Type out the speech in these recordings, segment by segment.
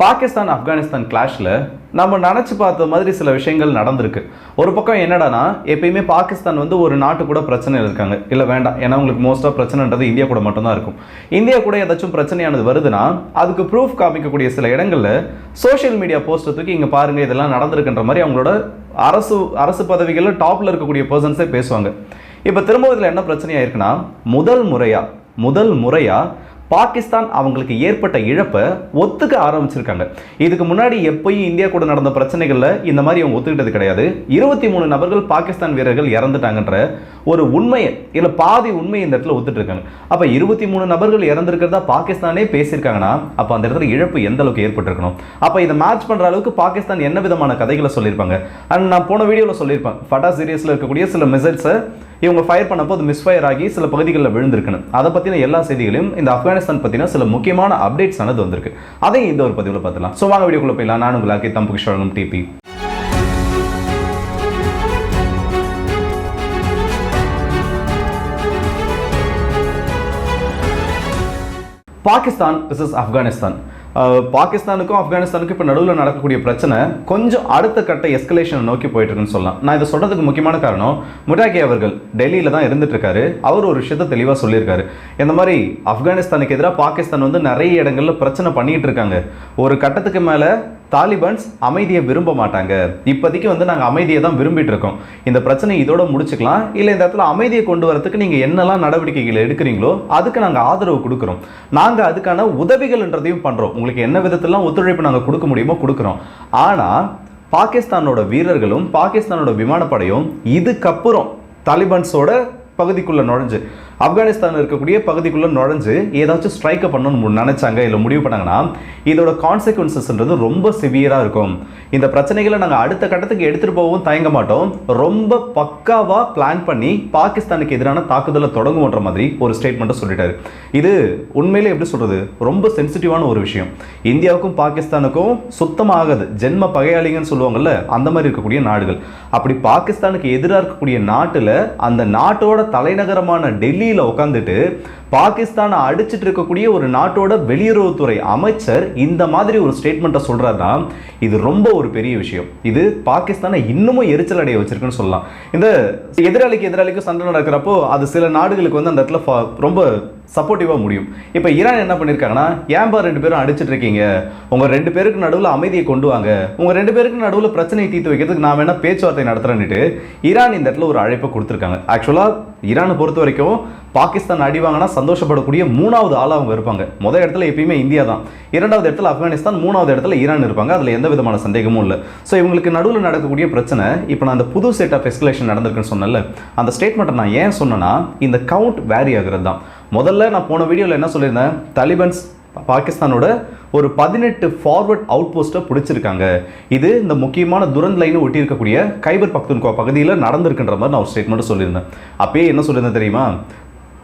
பாகிஸ்தான் ஆப்கானிஸ்தான் கிளாஷில் நம்ம நினச்சி பார்த்த மாதிரி சில விஷயங்கள் நடந்திருக்கு. ஒரு பக்கம் என்னடானா எப்பயுமே பாகிஸ்தான் வந்து ஒரு நாட்டு கூட பிரச்சனை இருக்காங்க. இல்லை வேண்டாம். ஏன்னா உங்களுக்கு மோஸ்ட்டாக பிரச்சனைன்றது இந்தியா கூட மட்டும்தான் இருக்கும். இந்தியா கூட ஏதாச்சும் பிரச்சனையானது வருதுன்னா அதுக்கு ப்ரூஃப் காமிக்கக்கூடிய சில இடங்களில் சோஷியல் மீடியா போஸ்ட்டை தூக்கி இங்கே பாருங்க இதெல்லாம் நடந்திருக்குன்ற மாதிரி அவங்களோட அரசு அரசு பதவிகளில் டாப்பில் இருக்கக்கூடிய பர்சன்ஸே பேசுவாங்க. இப்போ திரும்ப இதில் என்ன பிரச்சனையாக இருக்குன்னா முதல் முறையாக முதல் முறையாக பாகிஸ்தான் அவங்களுக்கு ஏற்பட்ட இழப்பை ஒத்துக்க ஆரம்பிச்சிருக்காங்க. இதுக்கு முன்னாடி எப்பயும் இந்தியா கூட நடந்த பிரச்சனைகளில் இந்த மாதிரி அவங்க ஒத்துக்கிட்டது கிடையாது. இருபத்தி மூணு நபர்கள் பாகிஸ்தான் வீரர்கள் இறந்துட்டாங்கன்ற ஒரு உண்மையை இல்லை பாதி உண்மையை இந்த இடத்துல ஒத்துட்டு இருக்காங்க. அப்போ இருபத்தி மூணு நபர்கள் இறந்துருக்கிறதா பாகிஸ்தானே பேசியிருக்காங்கன்னா அப்போ அந்த இடத்துல இழப்பு எந்த அளவுக்கு ஏற்பட்டிருக்கணும்? அப்போ இதை மேட்ச் பண்ணுற அளவுக்கு பாகிஸ்தான் என்ன விதமான கதைகளை சொல்லியிருப்பாங்க? அண்ட் நான் போன வீடியோவில் சொல்லியிருப்பேன். ஃபட்டா சீரியஸில் இருக்கக்கூடிய சில மெசேஜ்ஸை இவங்க ஃபயர் பண்ணப்போ அது மிஸ்ஃபயர் ஆகி சில பகுதிகளில் விழுந்திருக்கணும். அதை பற்றின எல்லா செய்திகளையும் இந்த ஆப்கானிஸ்தான் பற்றின சில முக்கியமான அப்டேட்ஸ் ஆனது வந்திருக்கு. அதையும் இந்த ஒரு பதிவில் பார்த்துலாம் ஸோ வாங்க வீடியோக்குள்ள போயிடலாம். நான் உங்களுக்கு தம்பு கிஷோரம் டிபி பாகிஸ்தான் விசஸ் ஆப்கானிஸ்தான். பாகிஸ்தானுக்கும் ஆப்கானிஸ்தானுக்கும் இப்போ நடுவில் நடக்கக்கூடிய பிரச்சனை கொஞ்சம் அடுத்த கட்ட எஸ்கலேஷனை நோக்கி போயிட்டு இருக்குன்னு சொல்லலாம். நான் இதை சொல்கிறதுக்கு முக்கியமான காரணம் முட்டாகி அவர்கள் டெல்லியில் தான் இருந்துட்டு இருக்காரு அவர் ஒரு விஷயத்தை தெளிவாக சொல்லியிருக்காரு. இந்த மாதிரி ஆப்கானிஸ்தானுக்கு எதிராக பாகிஸ்தான் வந்து நிறைய இடங்களில் பிரச்சனை பண்ணிகிட்டு இருக்காங்க ஒரு கட்டத்துக்கு மேலே தாலிபான்ஸ் அமைதியை விரும்ப மாட்டாங்க. இப்போதைக்கு வந்து நாங்கள் அமைதியை தான் விரும்பிட்டு இருக்கோம் இந்த பிரச்சனை இதோட முடிச்சுக்கலாம். இல்லை இந்த இடத்துல அமைதியை கொண்டு வரத்துக்கு நீங்கள் என்னெல்லாம் நடவடிக்கைகள் எடுக்கிறீங்களோ அதுக்கு நாங்கள் ஆதரவு கொடுக்குறோம். நாங்கள் அதுக்கான உதவிகள்ன்றதையும் பண்ணுறோம் உங்களுக்கு என்ன விதத்திலாம் ஒத்துழைப்பு நாங்கள் கொடுக்க முடியுமோ கொடுக்குறோம். ஆனால் பாகிஸ்தானோட வீரர்களும் பாகிஸ்தானோட விமானப்படையும் இதுக்கப்புறம் தாலிபான்ஸோட பகுதிக்குள்ளே நுழைஞ்சு ஆப்கானிஸ்தான் இருக்கக்கூடிய பகுதிக்குள்ளே நுழைஞ்சு ஏதாச்சும் ஸ்ட்ரைக்கை பண்ணணும்னு நினைச்சாங்க இல்லை முடிவு பண்ணாங்கன்னா இதோட கான்சிக்வன்சஸ்ன்றது ரொம்ப சிவியராக இருக்கும். இந்த பிரச்சனைகளை நாங்கள் அடுத்த கட்டத்துக்கு எடுத்துகிட்டு போகவும் தயங்க மாட்டோம். ரொம்ப பக்காவாக பிளான் பண்ணி பாகிஸ்தானுக்கு எதிரான தாக்குதலை தொடங்குன்ற மாதிரி ஒரு ஸ்டேட்மெண்ட்டை சொல்லிட்டாரு. இது உண்மையிலே எப்படி சொல்கிறது ரொம்ப சென்சிட்டிவான ஒரு விஷயம். இந்தியாவுக்கும் பாகிஸ்தானுக்கும் சுத்தமாகாது. ஜென்ம பகையாளிங்கன்னு சொல்லுவாங்கல்ல அந்த மாதிரி இருக்கக்கூடிய நாடுகள். அப்படி பாகிஸ்தானுக்கு எதிராக இருக்கக்கூடிய நாட்டில் அந்த நாட்டோட தலைநகரமான டெல்லி டெல்லியில் உட்காந்துட்டு பாகிஸ்தானை அடிச்சிட்டு இருக்கக்கூடிய ஒரு நாட்டோட வெளியுறவுத்துறை அமைச்சர் இந்த மாதிரி ஒரு ஸ்டேட்மெண்ட்டை சொல்கிறாருன்னா இது ரொம்ப ஒரு பெரிய விஷயம். இது பாகிஸ்தானை இன்னமும் எரிச்சல் அடைய வச்சிருக்குன்னு சொல்லலாம். இந்த எதிராளிக்கு எதிராளிக்கும் சண்டை நடக்கிறப்போ அது சில நாடுகளுக்கு வந்து அந்த இடத்துல ரொம்ப சப்போர்ட்டிவாக முடியும். இப்போ ஈரான் என்ன பண்ணியிருக்காங்கன்னா ஏன்பா ரெண்டு பேரும் அடிச்சிட்டு இருக்கீங்க. உங்கள் ரெண்டு பேருக்கு நடுவில் அமைதியை கொண்டு வாங்க. உங்கள் ரெண்டு பேருக்கு நடுவில் பிரச்சனையை தீர்த்து வைக்கிறதுக்கு நான் வேணால் பேச்சுவார்த்தை நடத்துகிறேன்னுட்டு ஈரான் இந்த இடத்துல ஒரு அழைப்பை கொடுத்துருக்காங்க. ஆக்சுவலாக ஈரானை பொறுத்த வரைக்கும் பாகிஸ்தான் அடி வாங்கினா சந்தோஷப்படக்கூடிய மூணாவது ஆளாக அவங்க இருப்பாங்க. முதல் இடத்துல எப்பயுமே இந்தியா தான். இரண்டாவது இடத்துல ஆப்கானிஸ்தான் மூணாவது இடத்துல ஈரான் இருப்பாங்க. அதில் எந்த விதமான சந்தேகமும் இல்லை. ஸோ இவங்களுக்கு நடுவில் நடக்கக்கூடிய பிரச்சனை இப்போ நான் அந்த புது செட் ஆஃப் எஸ்கலேஷன் நடந்திருக்குன்னு சொன்னேன்ல அந்த ஸ்டேட்மெண்ட்டை நான் ஏன் சொன்னேன்னா இந்த கவுண்ட் வேரி ஆகிறது தான் முதல்ல நான் போன வீடியோவில் என்ன சொல்லியிருந்தேன்? தலிபன்ஸ் பாகிஸ்தானோட ஒரு பதினெட்டு ஃபார்வர்ட் அவுட் போஸ்ட்டை பிடிச்சிருக்காங்க. இது இந்த முக்கியமான துரந்த் லைனை ஒட்டி இருக்கக்கூடிய கைபர் பக்துன்கோ பகுதியில் நடந்திருக்குன்ற மாதிரி நான் ஒரு ஸ்டேட்மெண்ட் சொல்லியிருந்தேன். அப்பயே என்ன சொல்லியிருந்தேன் தெரியுமா?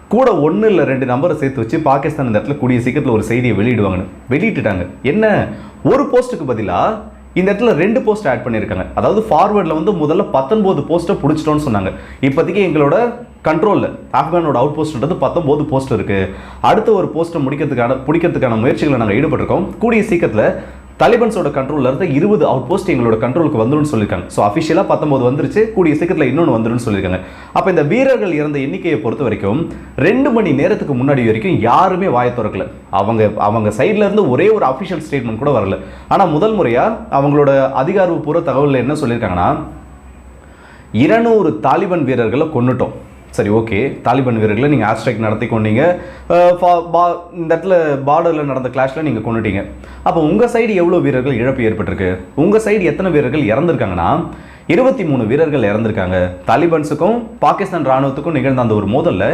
கூட ஒன்று இல்லை ரெண்டு நம்பரை சேர்த்து வச்சு பாகிஸ்தான் இந்த இடத்துல கூடிய சீக்கிரத்தில் ஒரு செய்தியை வெளியிடுவாங்கன்னு. வெளியிட்டுட்டாங்க. என்ன? ஒரு போஸ்ட்டுக்கு பதிலாக இந்த இடத்துல ரெண்டு போஸ்ட் ஆட் பண்ணியிருக்காங்க. அதாவது ஃபார்வர்டில் வந்து முதல்ல பத்தொன்பது போஸ்ட்டை பிடிச்சிட்டோன்னு சொன்னாங்க. இப்போதைக்கு எங்களோட கண்ட்ரோலில் ஆப்கானோட அவுட் போஸ்ட்ன்றது பத்தொம்போது போஸ்ட் இருக்குது அடுத்த ஒரு போஸ்ட்டை முடிக்கிறதுக்கான பிடிக்கிறதுக்கான முயற்சிகளை நாங்கள் ஈடுபட்டிருக்கோம். கூடிய சீக்கிரத்தில் தாலிபன்ஸோட கண்ட்ரோலில் இருந்து இருபது அவுட் போஸ்ட் எங்களோட கண்ட்ரோலுக்கு வந்துடும் சொல்லியிருக்காங்க ஸோ அஃபிஷியலாக பத்தொம்போது வந்துருச்சு. கூடிய சீக்கிரத்தில் இன்னொன்று வந்துடும் சொல்லியிருக்காங்க அப்போ இந்த வீரர்கள் இறந்த எண்ணிக்கையை பொறுத்த வரைக்கும் ரெண்டு மணி நேரத்துக்கு முன்னாடி வரைக்கும் யாருமே வாயை திறக்கல. அவங்க அவங்க சைட்ல இருந்து ஒரே ஒரு அஃபிஷியல் ஸ்டேட்மெண்ட் கூட வரல. ஆனால் முதல் முறையாக அவங்களோட அதிகாரப்பூர்வ தகவலில் என்ன சொல்லியிருக்காங்கன்னா இருநூறு தாலிபான் வீரர்களை கொண்டுட்டோம் சரி ஓகே. தாலிபான் வீரர்களை நீங்கள் ஆஸ்ட்ரைக் நடத்தி கொண்டீங்க. பா- இந்த இடத்துல பார்டரில் நடந்த கிளாஷில் நீங்கள் கொண்டுட்டீங்க. அப்போ உங்கள் சைடு எவ்வளோ வீரர்கள் இழப்பு ஏற்பட்டிருக்கு? உங்கள் சைடு எத்தனை வீரர்கள் இறந்துருக்காங்கன்னா இருபத்தி மூணு வீரர்கள் இறந்திருக்காங்க. தாலிபான்ஸுக்கும் பாகிஸ்தான் ராணுவத்துக்கும் நிகழ்ந்த அந்த ஒரு மோதல்ல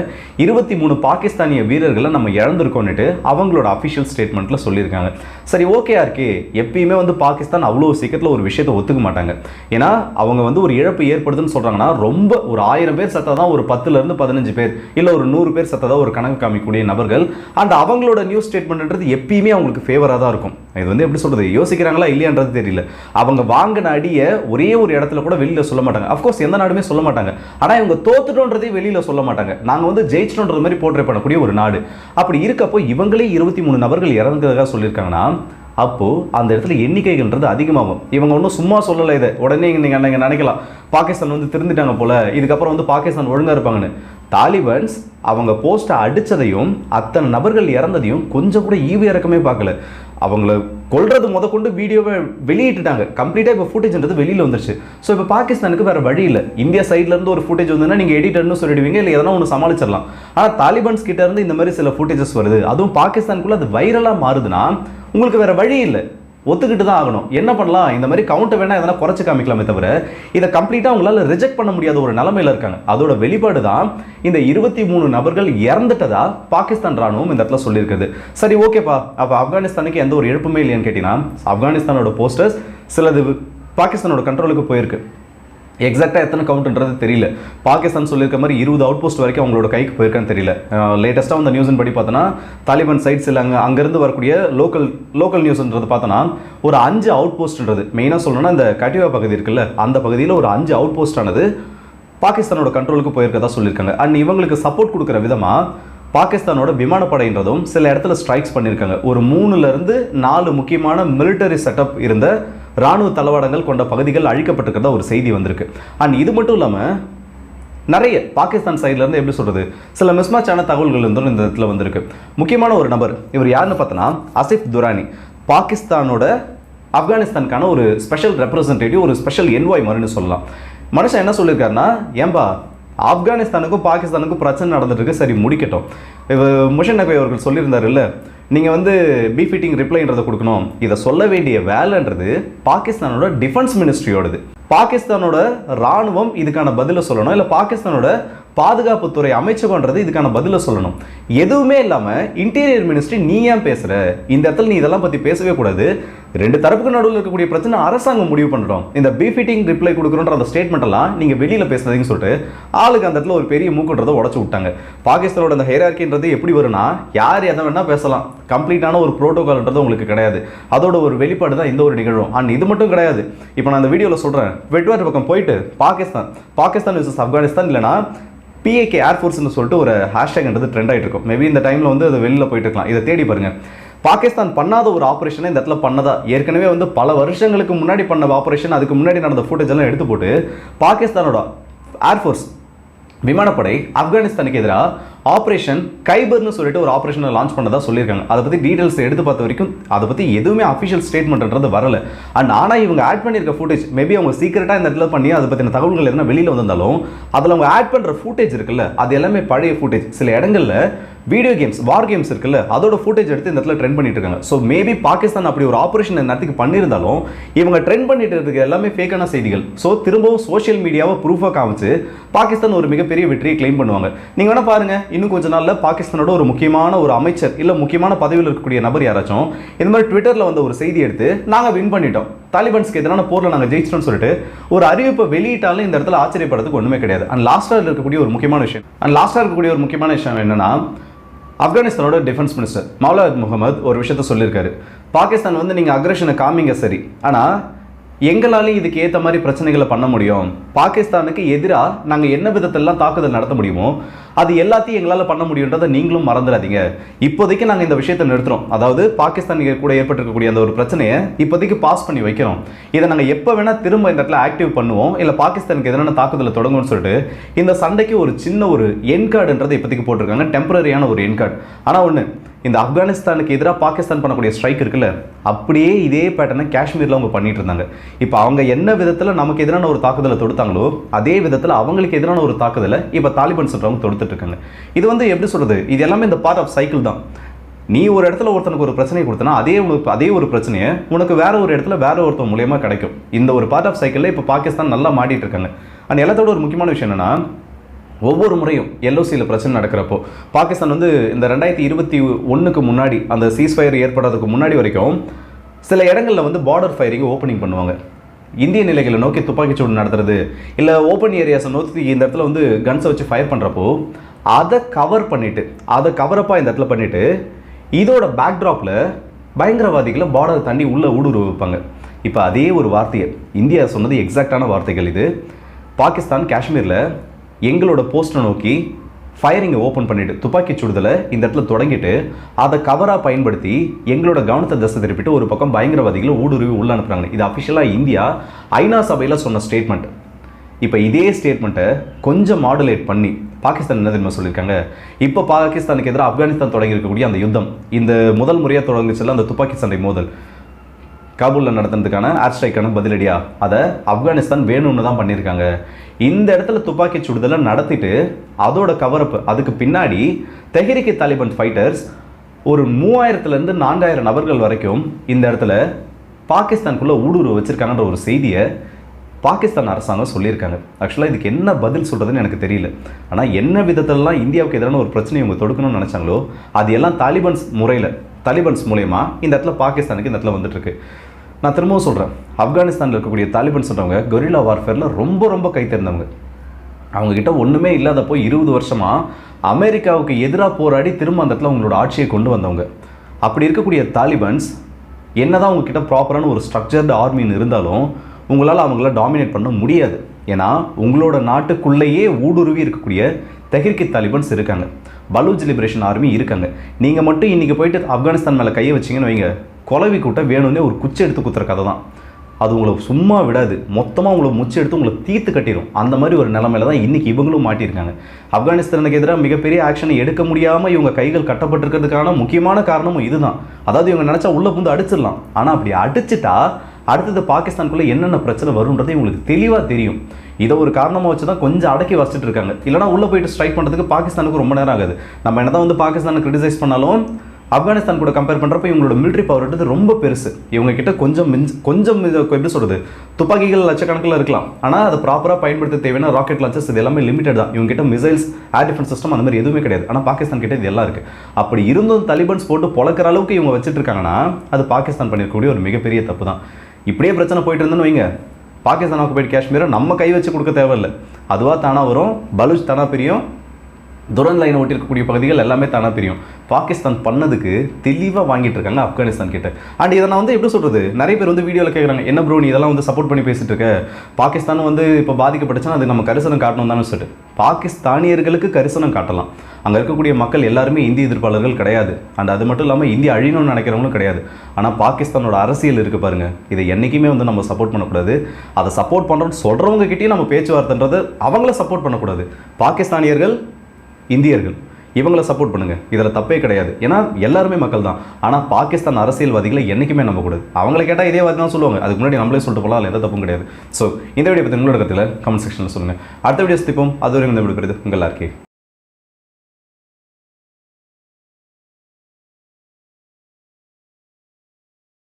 இருபத்தி மூணு பாகிஸ்தானிய வீரர்களை நம்ம இழந்திருக்கோன்னுட்டு அவங்களோட அஃபிஷியல் ஸ்டேட்மெண்ட்டில் சொல்லியிருக்காங்க. சரி ஓகே இருக்கே எப்பயுமே வந்து பாகிஸ்தான் அவ்வளோ சீக்கிரத்தில் ஒரு விஷயத்தை ஒத்துக்க மாட்டாங்க. ஏன்னா அவங்க வந்து ஒரு இழப்பு ஏற்படுதுன்னு சொல்கிறாங்கன்னா ரொம்ப ஒரு ஆயிரம் பேர் சத்தா தான் ஒரு பத்துலேருந்து பதினஞ்சு பேர் இல்லை ஒரு நூறு பேர் சத்ததாக ஒரு கணக்கு காமிக்கக்கூடிய நபர்கள். அண்ட் அவங்களோட நியூஸ் ஸ்டேட்மெண்ட்ன்றது எப்பயுமே அவங்களுக்கு ஃபேவராக தான் இருக்கும். இது வந்து எப்படி சொல்கிறது யோசிக்கிறாங்களா இல்லையான்றது தெரியல. அவங்க வாங்கின அடியை ஒரே ஒரு இடத்துல கூட வெளியில் சொல்ல மாட்டாங்க. அஃப்கோர்ஸ் எந்த நாடுமே சொல்ல மாட்டாங்க. ஆனால் இவங்க தோத்துட்டோன்றதே வெளியில் சொல்ல மாட்டாங்க. நாங்கள் வந்து ஜெயிச்சிட்டோன்றது மாதிரி போர்ட்ரே பண்ணக்கூடிய ஒரு நாடு. அப்படி இருக்கப்போ இவங்களே இருபத்தி மூணு நபர்கள் இறந்ததாக சொல்லியிருக்காங்கன்னா அப்போது அந்த இடத்துல எண்ணிக்கைகள்ன்றது அதிகமாகும். இவங்க ஒன்றும் சும்மா சொல்லலை இதை. உடனே நீங்கள் நீங்கள் நினைக்கலாம். பாகிஸ்தான் வந்து திருந்துட்டாங்க போல. இதுக்கப்புறம் வந்து பாகிஸ்தான் ஒழுங்காக இருப்பாங்கன்னு. தாலிபன்ஸ் அவங்க போஸ்ட்டை அடித்ததையும் அத்தனை நபர்கள் இறந்ததையும் கொஞ்சம் கூட ஈவு இறக்கமே பார்க்கல. அவங்கள கொள்றது முத கொண்டு வீடியோவை வெளியிட்டுட்டாங்க. கம்ப்ளீட்டாக இப்போ ஃபுட்டேஜ்ன்றது வெளியில் வந்துருச்சு. ஸோ இப்போ பாகிஸ்தானுக்கு வேறு வழி இல்லை. இந்தியா சைட்லேருந்து ஒரு ஃபுட்டேஜ் வந்துன்னா நீங்கள் எடிட்டர்னு சொல்லிடுவீங்க இல்லை எதனா ஒன்று சமாளிச்சிடலாம். ஆனால் தாலிபான்ஸ் கிட்டேருந்து இந்த மாதிரி சில ஃபுட்டேஜஸ் வருது. அதுவும் பாகிஸ்தானுக்குள்ளே அது வைரலாக மாறுதுன்னா உங்களுக்கு வேறு வழி இல்லை. ஒத்துக்கிட்டு தான் ஆகணும். என்ன பண்ணலாம்? இந்த மாதிரி கவுண்ட்டை வேணா எதனா குறைச்சு காமிக்கலாமே தவிர இதை கம்ப்ளீட்டாக அவங்களால ரிஜெக்ட் பண்ண முடியாத ஒரு நிலமையில இருக்காங்க. அதோட வெளிப்பாடு தான் இந்த இருபத்தி மூணு நபர்கள் இறந்துட்டதா பாகிஸ்தான் ராணுவம் இந்த இடத்துல சொல்லியிருக்குது. சரி ஓகேப்பா அப்போ ஆப்கானிஸ்தானுக்கு எந்த ஒரு எழுப்புமே இல்லையான்னு கேட்டிங்கன்னா ஆப்கானிஸ்தானோட போஸ்டர்ஸ் சிலது பாகிஸ்தானோட கண்ட்ரோலுக்கு போயிருக்கு. எக்ஸாக்டாக எத்தனை கவுண்ட்ன்றது தெரியல. பாகிஸ்தான் சொல்லியிருக்க மாதிரி இருபது அவுட் போஸ்ட் வரைக்கும் அவங்களோட கைக்கு போயிருக்கான்னு தெரியல. லேட்டஸ்ட்டாக வந்த நியூஸின் படி பார்த்தோன்னா தாலிபான் சைட்ஸ் இல்லை அங்கே அங்கேருந்து வரக்கூடிய லோக்கல் லோக்கல் நியூஸ்ன்றது பார்த்தோன்னா ஒரு அஞ்சு அவுட் போஸ்ட்ன்றது மெயினாக சொல்லணும்னா இந்த கட்டிவா பகுதி இருக்குல்ல அந்த பகுதியில் ஒரு அஞ்சு அவுட் போஸ்டானது பாகிஸ்தானோட கண்ட்ரோலுக்கு போயிருக்கதா சொல்லியிருக்காங்க. அண்ட் இவங்களுக்கு சப்போர்ட் கொடுக்குற விதமாக பாகிஸ்தானோட விமானப்படைன்றதும் சில இடத்துல ஸ்ட்ரைக்ஸ் பண்ணியிருக்காங்க. ஒரு மூணுலேருந்து நாலு முக்கியமான மிலிட்டரி செட்டப் இருந்த ராணுவ தளவாடங்கள் கொண்ட பகுதிகள் அழிக்கப்பட்டிருக்கிறதா ஒரு செய்தி வந்திருக்கு. அண்ட் இது மட்டும் இல்லாமல் நிறைய பாகிஸ்தான் சைட்லேருந்து எப்படி சொல்கிறது சில மிஸ்மேட்சான தகவல்கள் இருந்தும் இந்த இடத்துல வந்திருக்கு. முக்கியமான ஒரு நபர் இவர் யாருன்னு பார்த்தோன்னா அசிஃப் துரானி. பாகிஸ்தானோட ஆப்கானிஸ்தானுக்கான ஒரு ஸ்பெஷல் ரெப்ரசன்டேட்டிவ் ஒரு ஸ்பெஷல் என்வாய் மாதிரின்னு சொல்லலாம். மனுஷன் என்ன சொல்லியிருக்காருன்னா ஏன்பா ஆப்கானிஸ்தானுக்கும் பாகிஸ்தானுக்கும் பிரச்சனை நடந்துட்டுருக்கு. சரி முடிக்கட்டும். முஷன் நகை அவர்கள் சொல்லியிருந்தாருல்ல நீங்கள் வந்து பீஃபிட்டிங் ரிப்ளைன்றதை கொடுக்கணும். இதை சொல்ல வேண்டிய வேலைன்றது பாகிஸ்தானோட டிஃபென்ஸ் மினிஸ்ட்ரியோடது பாகிஸ்தானோட ராணுவம் இதுக்கான பதிலை சொல்லணும். இல்லை பாகிஸ்தானோட பாதுகாப்புத்துறை அமைச்சகம்ன்றது இதுக்கான பதிலை சொல்லணும். எதுவுமே இல்லாமல் இன்டீரியர் மினிஸ்ட்ரி நீ ஏன் பேசுகிற இந்த இடத்துல நீ இதெல்லாம் பற்றி பேசவே கூடாது. ரெண்டு தரப்புக்கு நடுவில் இருக்கக்கூடிய பிரச்சனை அரசாங்கம் முடிவு பண்ணுறோம் இந்த பீஃபிட்டிங் ரிப்ளை கொடுக்குறோன்ற அந்த ஸ்டேட்மெண்ட்டெல்லாம் நீங்கள் வெளியில் பேசுனதுன்னு சொல்லிட்டு ஆளுக்கு அந்த இடத்துல ஒரு பெரிய மூக்குன்றதை உடச்சு விட்டாங்க. பாகிஸ்தானோட அந்த ஹைரார்கின்றது எப்படி வரும்னா யார் எதை வேணால் பேசலாம். கம்ப்ளீட்டான ஒரு ப்ரோட்டோகால்ன்றது உங்களுக்கு கிடையாது. அதோட ஒரு வெளிப்பாடு தான் இந்த ஒரு நிகழ்வும் அண்ட் இது மட்டும் கிடையாது. இப்போ நான் அந்த வீடியோவில் சொல்கிறேன் வெட்வாட் பக்கம் போயிட்டு பாகிஸ்தான் பாகிஸ்தான் விசஸ் ஆப்கானிஸ்தான் இல்லைனா பிஏகே ஏர்ஃபோர்ஸ்னு சொல்லிட்டு ஒரு ஹேஷ்டேக்ன்றது ட்ரெண்ட் ஆகிட்டு இருக்கும். மேபி இந்த டைமில் வந்து அது வெளியில் போயிட்டு இருக்கலாம். இதை தேடி பாருங்கள் பாகிஸ்தான் பண்ணாத ஒரு ஆப்ரேஷனை இந்த இடத்துல பண்ணதா? ஏற்கனவே வந்து பல வருஷங்களுக்கு முன்னாடி பண்ண ஆப்ரேஷன் அதுக்கு முன்னாடி நடந்த ஃபுட்டேஜ் எல்லாம் எடுத்து போட்டு பாகிஸ்தானோட ஏர்ஃபோர்ஸ் விமானப்படை ஆப்கானிஸ்தானுக்கு எதிராக ஆப்ரேஷன் கைபர்னு சொல்லிட்டு ஒரு ஆப்ரேஷனை லான்ச் பண்ணதாக சொல்லியிருக்காங்க. அதை பற்றி டீட்டெயில்ஸ் எடுத்து பார்த்த வரைக்கும் அதை பற்றி எதுவுமே அஃபிஷியல் ஸ்டேட்மெண்ட்ன்றது வரல. அண்ட் ஆனால் இவங்க ஆட் பண்ணியிருக்க ஃபுட்டேஜ் மேபி அவங்க சீக்கிரட்டாக இந்த இடத்துல பண்ணி அதை பற்றின தகவல்கள் எதுனா வெளியில் வந்திருந்தாலும் அதில் அவங்க ஆட் பண்ணுற ஃபுட்டேஜ் இருக்குல்ல அது எல்லாமே பழைய ஃபுட்டேஜ் சில இடங்களில் வீடியோ கேம்ஸ் வார் கேம்ஸ் இருக்குல்ல அதோட ஃபுட்டேஜ் எடுத்து இந்த இடத்துல ட்ரெண்ட் பண்ணிட்டு இருக்காங்க. ஸோ மேபி பாகிஸ்தான் அப்படி ஒரு ஆப்ரேஷன் இந்த நேரத்துக்கு பண்ணியிருந்தாலும் இவங்க ட்ரெண்ட் பண்ணிட்டு இருக்க எல்லாமே ஃபேக்கான செய்திகள். ஸோ திரும்பவும் சோஷியல் மீடியாவை ப்ரூஃபாக காமிச்சு பாகிஸ்தான் ஒரு மிகப்பெரிய வெற்றியை கிளைம் பண்ணுவாங்க. நீங்கள் வேணால் பாருங்க இன்னும் கொஞ்ச நாளில் பாகிஸ்தானோட ஒரு முக்கியமான ஒரு அமைச்சர் இல்லை முக்கியமான பதவியில் இருக்கக்கூடிய நபர் யாராச்சும் இந்த மாதிரி ட்விட்டரில் வந்த ஒரு செய்தி எடுத்து நாங்கள் வின் பண்ணிட்டோம். தாலிபான்ஸ்க்கு எதிரான போரில் நாங்கள் ஜெயிச்சிட்டோம்னு சொல்லிட்டு ஒரு அறிவிப்பை வெளியிட்டாலும் இந்த இடத்துல ஆச்சரியப்படுறதுக்கு ஒன்றுமே கிடையாது. அண்ட் லாஸ்ட்டாக இருக்கக்கூடிய ஒரு முக்கியமான விஷயம் அண்ட் லாஸ்ட்டாக இருக்கக்கூடிய ஒரு முக்கியமான விஷயம் என்னன்னா ஆப்கானிஸ்தானோட டிஃபென்ஸ் மினிஸ்டர் மௌலாத் முகமது ஒரு விஷயத்த சொல்லியிருக்காரு. பாகிஸ்தான் வந்து நீங்கள் அக்ரஷனை காமிங்க சரி ஆனால் எங்களாலையும் இதுக்கு ஏற்ற மாதிரி பிரச்சனைகளை பண்ண முடியும்? பாகிஸ்தானுக்கு எதிராக நாங்கள் என்ன விதத்திலலாம் தாக்குதல் நடத்த முடியுமோ அது எல்லாத்தையும் எங்களால் பண்ண முடியுன்றதை நீங்களும் மறந்துடாதீங்க. இப்போதைக்கு நாங்கள் இந்த விஷயத்தை நிறுத்துறோம். அதாவது பாகிஸ்தான் கூட ஏற்பட்டிருக்கக்கூடிய அந்த ஒரு பிரச்சனையை இப்போதைக்கு பாஸ் பண்ணி வைக்கிறோம். இதை நாங்கள் எப்போ வேணால் திரும்ப இந்த இடத்துல ஆக்டிவ் பண்ணுவோம். இல்லை பாகிஸ்தானுக்கு எதிரான தாக்குதலை தொடங்கும்னு சொல்லிட்டு இந்த சண்டைக்கு ஒரு சின்ன ஒரு என் கார்டுன்றதை இப்போதைக்கு போட்டிருக்காங்க. டெம்பரரியான ஒரு என் கார்டு ஆனால் ஒன்று இந்த ஆப்கானிஸ்தானுக்கு எதிராக பாகிஸ்தான் பண்ணக்கூடிய ஸ்ட்ரைக் இருக்குல்ல அப்படியே இதே பேட்டர்னை காஷ்மீரில் அவங்க பண்ணிட்டு இருந்தாங்க. இப்போ அவங்க என்ன விதத்தில் நமக்கு எதிரான ஒரு தாக்குதலை தொடுத்தாங்களோ அதே விதத்தில் அவங்களுக்கு எதிரான ஒரு தாக்குதலை இப்போ தாலிபான் சொல்கிறவங்க தொடுத்துட்டு இருக்காங்க இது வந்து எப்படி சொல்கிறது இது எல்லாமே இந்த பார்ட் ஆஃப் சைக்கிள் தான். நீ ஒரு இடத்துல ஒருத்தனுக்கு ஒரு பிரச்சனை கொடுத்தனா அதே உனக்கு அதே ஒரு பிரச்சனையை உனக்கு வேற ஒரு இடத்துல வேற ஒருத்தன் மூலியமா கிடைக்கும். இந்த ஒரு பார்ட் ஆஃப் சைக்கிளில் இப்போ பாகிஸ்தான் நல்லா மாட்டிட்டு இருக்காங்க அண்ட் எல்லாத்தோட ஒரு முக்கியமான விஷயம் என்னன்னா ஒவ்வொரு முறையும் எல்ஓசியில் பிரச்சனை நடக்கிறப்போ பாகிஸ்தான் வந்து இந்த ரெண்டாயிரத்தி இருபத்தி ஒன்றுக்கு முன்னாடி அந்த சீஸ்ஃபயர் ஏற்படுறதுக்கு முன்னாடி வரைக்கும் சில இடங்களில் வந்து பார்டர் ஃபயரிங் ஓப்பனிங் பண்ணுவாங்க. இந்திய நிலைகளை நோக்கி துப்பாக்கிச்சூடு நடத்துறது இல்லை ஓப்பன் ஏரியாஸை நோக்கி இந்த இடத்துல வந்து கன்ஸை வச்சு ஃபயர் பண்ணுறப்போ அதை கவர் பண்ணிவிட்டு அதை கவரப்பாக இந்த இடத்துல பண்ணிவிட்டு இதோட பேக்ட்ராப்பில் பயங்கரவாதிகளை பார்டர் தாண்டி உள்ளே ஊடுருவிப்பாங்க இப்போ அதே ஒரு வார்த்தையை இந்தியா சொன்னது எக்ஸாக்டான வார்த்தைகள் இது. பாகிஸ்தான் காஷ்மீரில் எங்களோட போஸ்ட்டை நோக்கி ஃபயரிங்கை ஓப்பன் பண்ணிட்டு துப்பாக்கி சுடுதலை இந்த இடத்துல தொடங்கிட்டு அதை கவராக பயன்படுத்தி எங்களோட கவனத்தை திசை திருப்பிட்டு ஒரு பக்கம் பயங்கரவாதிகளை ஊடுருவி உள்ள அனுப்புறாங்க இது அஃபிஷியலாக இந்தியா ஐநா சபையில் சொன்ன ஸ்டேட்மெண்ட் இப்போ இதே ஸ்டேட்மெண்ட்டை கொஞ்சம் மாடுலேட் பண்ணி பாகிஸ்தான் என்ன தெரியுமா சொல்லியிருக்காங்க? இப்போ பாகிஸ்தானுக்கு எதிராக ஆப்கானிஸ்தான் தொடங்கி இருக்கக்கூடிய அந்த யுத்தம் இந்த முதல் முறையாக தொடங்குச்சுல அந்த துப்பாக்கி சண்டை மோதல். காபூலில் நடத்துனதுக்கான ஏர் ஸ்ட்ரைக்கான பதிலடியா? அதை ஆப்கானிஸ்தான் வேணும்னு தான் பண்ணியிருக்காங்க. இந்த இடத்துல துப்பாக்கி சுடுதலை நடத்திட்டு அதோட கவரப் அதுக்கு பின்னாடி தெஹரிக்கு தாலிபான் ஃபைட்டர்ஸ் ஒரு மூவாயிரத்துலேருந்து நான்காயிரம் நபர்கள் வரைக்கும் இந்த இடத்துல பாகிஸ்தானுக்குள்ளே ஊடுருவ வச்சுருக்காங்கன்ற ஒரு செய்தியை பாகிஸ்தான் அரசாங்கம் சொல்லியிருக்காங்க. ஆக்சுவலாக இதுக்கு என்ன பதில் சொல்கிறதுன்னு எனக்கு தெரியல. ஆனால் என்ன விதத்திலலாம் இந்தியாவுக்கு எதிரான ஒரு பிரச்சனையை இவங்க தொடுக்கணும்னு நினச்சாங்களோ அது எல்லாம் தாலிபான்ஸ் முறையில் தாலிபான்ஸ் மூலயமா இந்த இடத்துல பாகிஸ்தானுக்கு இந்த இடத்துல வந்துட்டுருக்கு. நான் திரும்பவும் சொல்கிறேன் ஆப்கானிஸ்தானில் இருக்கக்கூடிய தாலிபான் சொல்கிறவங்க கொரில்லா வார்ஃபேரில் ரொம்ப ரொம்ப கை தேர்ந்தவங்க அவங்கக்கிட்ட ஒன்றுமே இல்லாதப்போ இருபது வருஷமாக அமெரிக்காவுக்கு எதிராக போராடி திரும்ப அந்த இடத்துல அவங்களோட ஆட்சியை கொண்டு வந்தவங்க. அப்படி இருக்கக்கூடிய தாலிபான்ஸ் என்னதான் உங்ககிட்ட ப்ராப்பரான ஒரு ஸ்ட்ரக்சர்டு ஆர்மின்னு இருந்தாலும் உங்களால் அவங்கள டாமினேட் பண்ண முடியாது. ஏன்னா உங்களோட நாட்டுக்குள்ளேயே ஊடுருவி இருக்கக்கூடிய தெஹிர்கி தாலிபான்ஸ் இருக்காங்க. பலூச் லிபரேஷன் ஆர்மி இருக்காங்க. நீங்கள் மட்டும் இன்றைக்கி போயிட்டு ஆப்கானிஸ்தான் மேலே கையை வச்சிங்கன்னு வைங்க. கொலவி கூட்ட வேணும்னே ஒரு குச்சி எடுத்து குத்துற கதை தான். அது உங்களை சும்மா விடாது. மொத்தமாக உங்களை முச்சு எடுத்து உங்களை தீர்த்து கட்டிடும் அந்த மாதிரி ஒரு நிலமையில தான் இன்றைக்கி இவங்களும் மாட்டியிருக்காங்க. ஆப்கானிஸ்தானுக்கு எதிராக மிகப்பெரிய ஆக்ஷனை எடுக்க முடியாமல் இவங்க கைகள் கட்டப்பட்டிருக்கிறதுக்கான முக்கியமான காரணமும் இதுதான். அதாவது இவங்க நினச்சா உள்ளே புந்து அடிச்சிடலாம். ஆனால் அப்படி அடிச்சிட்டா அடுத்தது பாகிஸ்தானுக்குள்ளே என்னென்ன பிரச்சனை வரும்ன்றது இவங்களுக்கு தெளிவாக தெரியும். இதை ஒரு காரணமாக வச்சு தான் கொஞ்சம் அடக்கி வச்சுட்டு இருக்காங்க. இல்லைனா உள்ளே போயிட்டு ஸ்ட்ரைக் பண்ணுறதுக்கு பாகிஸ்தானுக்கு ரொம்ப நேரம் ஆகுது. நம்ம என்ன தான் வந்து பாகிஸ்தானை கிரிட்டிசைஸ் பண்ணாலும் ஆப்கானிஸ்தான் கூட கம்பேர் பண்ணுறப்ப இவங்களோட மிலிட்ரி பவர்ன்றது ரொம்ப பெருசு. இவங்க கிட்ட கொஞ்சம் மிஞ்ச் கொஞ்சம் எப்படி சொல்கிறது துப்பாக்கிகள் லட்சக்கணக்கில் இருக்கலாம். ஆனால் அதை ப்ராப்பராக பயன்படுத்த தேவையான ராக்கெட் லான்ச்சஸ் இது எல்லாமே லிமிடெட் தான். இவங்க கிட்ட மிசைல்ஸ் ஏர் டிஃபென்ஸ் சிஸ்டம் அந்த மாதிரி எதுவுமே கிடையாது. ஆனால் பாகிஸ்தான் கிட்ட இது எல்லாம் இருக்குது அப்படி இருந்தும் தலிபன்ஸ் போட்டு பொழக்கிற அளவுக்கு இவங்க வச்சுட்டு இருக்காங்கன்னா அது பாகிஸ்தான் பண்ணிருக்கக்கூடிய ஒரு மிகப்பெரிய தப்பு தான். இப்படியே பிரச்சனை போயிட்டு இருந்தேன்னு வைங்க. பாகிஸ்தான் ஆக்குபைட் காஷ்மீரை நம்ம கை வச்சு கொடுக்க தேவையில்லை. அதுவாக தானாக வரும்? பலூச் தானாக பிரியும்? துரன் லைனை ஒட்டிருக்கக்கூடிய பகுதிகள் எல்லாமே தானா தெரியும். பாகிஸ்தான் பண்ணதுக்கு தெளிவாக வாங்கிட்டு இருக்காங்க ஆப்கானிஸ்தான் கிட்ட. அண்ட் இதை நான் வந்து எப்படி சொல்கிறது நிறைய பேர் வந்து வீடியோவில் கேட்குறாங்க என்ன ப்ரோ நீ இதெல்லாம் வந்து சப்போர்ட் பண்ணி பேசிட்டு இருக்க? பாகிஸ்தான் வந்து இப்போ பாதிக்கப்பட்டுச்சுன்னா அது நம்ம கரிசனம் காட்டணும் தானே சொல்லிட்டு. பாகிஸ்தானியர்களுக்கு கரிசனம் காட்டலாம். அங்கே இருக்கக்கூடிய மக்கள் எல்லாருமே இந்திய எதிர்ப்பாளர்கள் கிடையாது. அண்ட் அது மட்டும் இல்லாமல் இந்தியா அழியணும்னு நினைக்கிறவங்களும் கிடையாது. ஆனால் பாகிஸ்தானோட அரசியல் இருக்குது பாருங்க. இதை என்றைக்குமே வந்து நம்ம சப்போர்ட் பண்ணக்கூடாது. அதை சப்போர்ட் பண்ணுறோம்னு சொல்கிறவங்க கிட்டேயும் நம்ம பேச்சுவார்த்தைன்றது அவங்கள சப்போர்ட் பண்ணக்கூடாது. பாகிஸ்தானியர்கள் இந்தியர்கள். இவங்கள சப்போர்ட் பண்ணுங்க. இதில் தப்பே கிடையாது. ஏன்னா எல்லாருமே மக்கள் தான். ஆனால் பாகிஸ்தான் அரசியல்வாதிகளை என்றைக்குமே நம்பக்கூடாது. அவங்கள கேட்டால் இதே வாதி தான் சொல்லுவாங்க. அதுக்கு முன்னாடி நம்மளே சொல்லிட்டு போகலாம். அதில் எந்த தப்பும் கிடையாது. ஸோ இந்த வீடியோ பற்றி உங்களோட கருத்தில் கமெண்ட் செக்ஷனில் சொல்லுங்கள் அடுத்த வீடியோ சந்திப்போம். அது வரைக்கும் இந்த வீடியோ உங்கள் எல்லாருக்கே